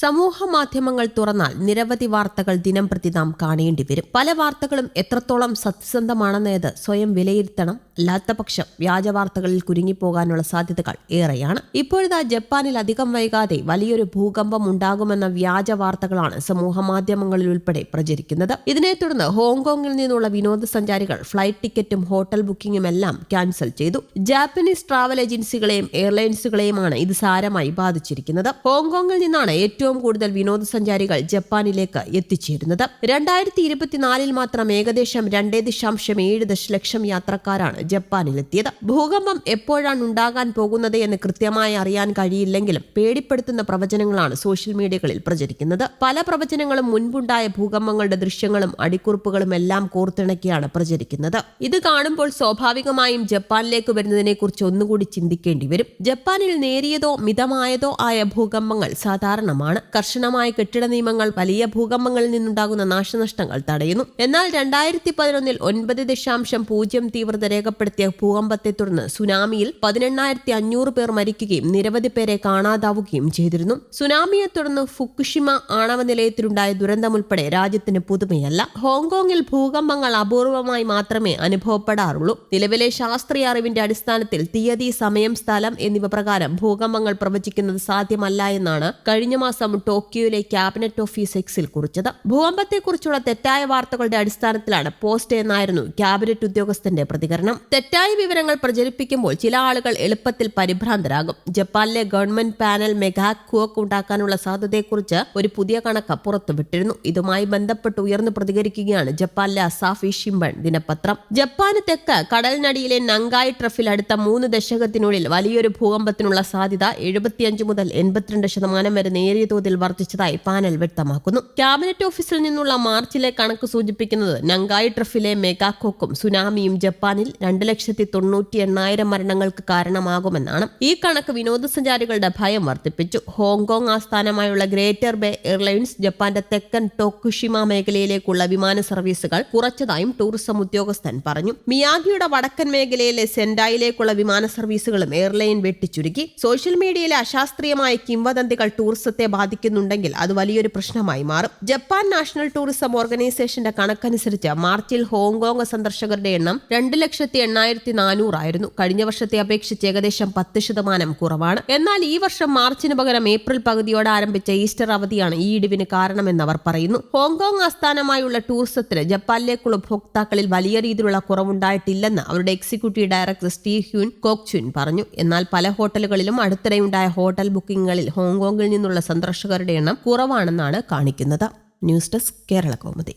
സമൂഹ മാധ്യമങ്ങൾ തുറന്നാൽ നിരവധി വാർത്തകൾ ദിനം പ്രതി നാം കാണേണ്ടി വരും പല വാർത്തകളും എത്രത്തോളം സത്യസന്ധമാണെന്നത് സ്വയം വിലയിരുത്തണം. അല്ലാത്ത പക്ഷം വ്യാജ വാർത്തകളിൽ കുരുങ്ങിപ്പോകാനുള്ള സാധ്യതകൾ ഏറെയാണ്. ഇപ്പോഴിതാ ജപ്പാനിൽ അധികം വൈകാതെ വലിയൊരു ഭൂകമ്പം ഉണ്ടാകുമെന്ന വ്യാജ വാർത്തകളാണ് സമൂഹ മാധ്യമങ്ങളിൽ ഉൾപ്പെടെ പ്രചരിക്കുന്നത്. ഇതിനെ തുടർന്ന് ഹോങ്കോങ്ങിൽ നിന്നുള്ള വിനോദസഞ്ചാരികൾ ഫ്ലൈറ്റ് ടിക്കറ്റും ഹോട്ടൽ ബുക്കിംഗും എല്ലാം ക്യാൻസൽ ചെയ്തു. ജാപ്പനീസ് ട്രാവൽ ഏജൻസികളെയും എയർലൈൻസുകളെയുമാണ് ഇത് സാരമായി ബാധിച്ചിരിക്കുന്നത്. ഹോങ്കോങ്ങിൽ നിന്നാണ് ഏറ്റവും കൂടുതൽ വിനോദസഞ്ചാരികൾ ജപ്പാനിലേക്ക് എത്തിച്ചേരുന്നത്. രണ്ടായിരത്തി ഇരുപത്തിനാലിൽ മാത്രം ഏകദേശം രണ്ടേ ദശാംശം ഏഴ് ദശലക്ഷം യാത്രക്കാരാണ് ജപ്പാനിലെത്തിയത്. ഭൂകമ്പം എപ്പോഴാണ് ഉണ്ടാകാൻ പോകുന്നത് എന്ന് കൃത്യമായി അറിയാൻ കഴിയില്ലെങ്കിലും പേടിപ്പെടുത്തുന്ന പ്രവചനങ്ങളാണ് സോഷ്യൽ മീഡിയകളിൽ പ്രചരിക്കുന്നത്. പല പ്രവചനങ്ങളും മുൻപുണ്ടായ ഭൂകമ്പങ്ങളുടെ ദൃശ്യങ്ങളും അടിക്കുറിപ്പുകളും എല്ലാം കോർത്തിണക്കിയാണ് പ്രചരിക്കുന്നത്. ഇത് കാണുമ്പോൾ സ്വാഭാവികമായും ജപ്പാനിലേക്ക് വരുന്നതിനെ കുറിച്ച് ഒന്നുകൂടി ചിന്തിക്കേണ്ടി വരും. ജപ്പാനിൽ നേരിയതോ മിതമായതോ ആയ ഭൂകമ്പങ്ങൾ സാധാരണമാണ്. കർശനമായ കെട്ടിട നിയമങ്ങൾ വലിയ ഭൂകമ്പങ്ങളിൽ നിന്നുണ്ടാകുന്ന നാശനഷ്ടങ്ങൾ തടയുന്നു. എന്നാൽ രണ്ടായിരത്തി പതിനൊന്നിൽ ഒൻപത് ദശാംശം പൂജ്യം തീവ്രത രേഖപ്പെടുത്തിയ ഭൂകമ്പത്തെ തുടർന്ന് സുനാമിയിൽ പതിനെണ്ണായിരത്തി അഞ്ഞൂറ് പേർ മരിക്കുകയും നിരവധി പേരെ കാണാതാവുകയും ചെയ്തിരുന്നു. സുനാമിയെ തുടർന്ന് ഫുക്കുഷിമ ആണവ നിലയത്തിലുണ്ടായ ദുരന്തമുൾപ്പെടെ രാജ്യത്തിന് പുതുമയല്ല. ഹോങ്കോങ്ങിൽ ഭൂകമ്പങ്ങൾ അപൂർവമായി മാത്രമേ അനുഭവപ്പെടാറുള്ളൂ. നിലവിലെ ശാസ്ത്രീയ അറിവിന്റെ അടിസ്ഥാനത്തിൽ തീയതി സമയം സ്ഥലം എന്നിവ പ്രകാരം ഭൂകമ്പങ്ങൾ പ്രവചിക്കുന്നത് സാധ്യമല്ല എന്നാണ് കഴിഞ്ഞ മാസം ടോക്കിയോയിലെ ക്യാബിനറ്റ് ഓഫീസ് എക്സിൽ കുറിച്ചത്. ഭൂകമ്പത്തെക്കുറിച്ചുള്ള തെറ്റായ വാർത്തകളുടെ അടിസ്ഥാനത്തിലാണ് പോസ്റ്റ് എന്നായിരുന്നു ക്യാബിനറ്റ് ഉദ്യോഗസ്ഥന്റെ പ്രതികരണം. തെറ്റായ വിവരങ്ങൾ പ്രചരിപ്പിക്കുമ്പോൾ ചില ആളുകൾ എളുപ്പത്തിൽ പരിഭ്രാന്തരാകും. ജപ്പാനിലെ ഗവൺമെന്റ് പാനൽ മെഗാ കുവക്ക് ഉണ്ടാക്കാനുള്ള സാധ്യതയെക്കുറിച്ച് ഒരു പുതിയ കണക്ക് പുറത്തുവിട്ടിരുന്നു. ഇതുമായി ബന്ധപ്പെട്ട് ഉയർന്നു പ്രതികരിക്കുകയാണ് ജപ്പാനിലെ അസാഫി ഷിംബൺ ദിനപത്രം. ജപ്പാന് തെക്ക് കടലിനടിയിലെ നങ്കായ് ട്രഫിൽ അടുത്ത മൂന്ന് ദശകത്തിനുള്ളിൽ വലിയൊരു ഭൂകമ്പത്തിനുള്ള സാധ്യത എഴുപത്തിയഞ്ച് മുതൽ എൺപത്തിരണ്ട് ശതമാനം വരെ നേരിയ തോതിൽ വർദ്ധിച്ചതായി പാനൽ വ്യക്തമാക്കുന്നു. ക്യാബിനറ്റ് ഓഫീസിൽ നിന്നുള്ള മാർച്ചിലെ കണക്ക് സൂചിപ്പിക്കുന്നത് നങ്കായ് ട്രഫിലെ മെഗാക്കോക്കും സുനാമിയും ജപ്പാനിൽ രണ്ട് ലക്ഷത്തി തൊണ്ണൂറ്റി എണ്ണായിരം മരണങ്ങൾക്ക് കാരണമാകുമെന്നാണ് ഈ കണക്ക് വിനോദസഞ്ചാരികളുടെ ഭയം വർദ്ധിപ്പിച്ചു. ഹോങ്കോങ് ആസ്ഥാനമായുള്ള ഗ്രേറ്റർ ബേ എയർലൈൻസ് ജപ്പാന്റെ തെക്കൻ ടോക്കുഷിമ മേഖലയിലേക്കുള്ള വിമാന സർവീസുകൾ കുറച്ചതായും ടൂറിസം ഉദ്യോഗസ്ഥൻ പറഞ്ഞു. മിയാഗിയുടെ വടക്കൻ മേഖലയിലെ സെൻഡായിലേക്കുള്ള വിമാന സർവീസുകളും എയർലൈൻ വെട്ടിച്ചുരുക്കി. സോഷ്യൽ മീഡിയയിലെ അശാസ്ത്രീയമായ കിംവദന്തികൾ ടൂറിസത്തെ ബാധിക്കുന്നുണ്ടെങ്കിൽ അത് വലിയൊരു പ്രശ്നമായി മാറും. ജപ്പാൻ നാഷണൽ ടൂറിസം ഓർഗനൈസേഷന്റെ കണക്കനുസരിച്ച് മാർച്ചിൽ ഹോങ്കോങ് സന്ദർശകരുടെ എണ്ണം രണ്ട് ലക്ഷത്തി എണ്ണായിരത്തി നാനൂറായിരുന്നു കഴിഞ്ഞ വർഷത്തെ അപേക്ഷിച്ച് ഏകദേശം പത്ത് ശതമാനം കുറവാണ്. എന്നാൽ ഈ വർഷം മാർച്ചിന് പകരം ഏപ്രിൽ പകുതിയോടെ ആരംഭിച്ച ഈസ്റ്റർ അവധിയാണ് ഈ ഇടിവിന് കാരണമെന്ന് അവർ പറയുന്നു. ഹോങ്കോങ് ആസ്ഥാനമായുള്ള ടൂറിസത്തിന് ജപ്പാനിലേക്കുള്ള ഉപഭോക്താക്കളിൽ വലിയ രീതിയിലുള്ള കുറവുണ്ടായിട്ടില്ലെന്ന് അവരുടെ എക്സിക്യൂട്ടീവ് ഡയറക്ടർ സ്റ്റീ ഹ്യൂൻ കോക്ചുൻ പറഞ്ഞു. എന്നാൽ പല ഹോട്ടലുകളിലും അടുത്തിടെയുണ്ടായ ഹോട്ടൽ ബുക്കിംഗുകളിൽ ഹോങ്കോങ്ങിൽ നിന്നുള്ള സന്ദർശകരുടെ എണ്ണം കുറവാണെന്നാണ് കാണിക്കുന്നത്. News desk Kerala Kaumudi.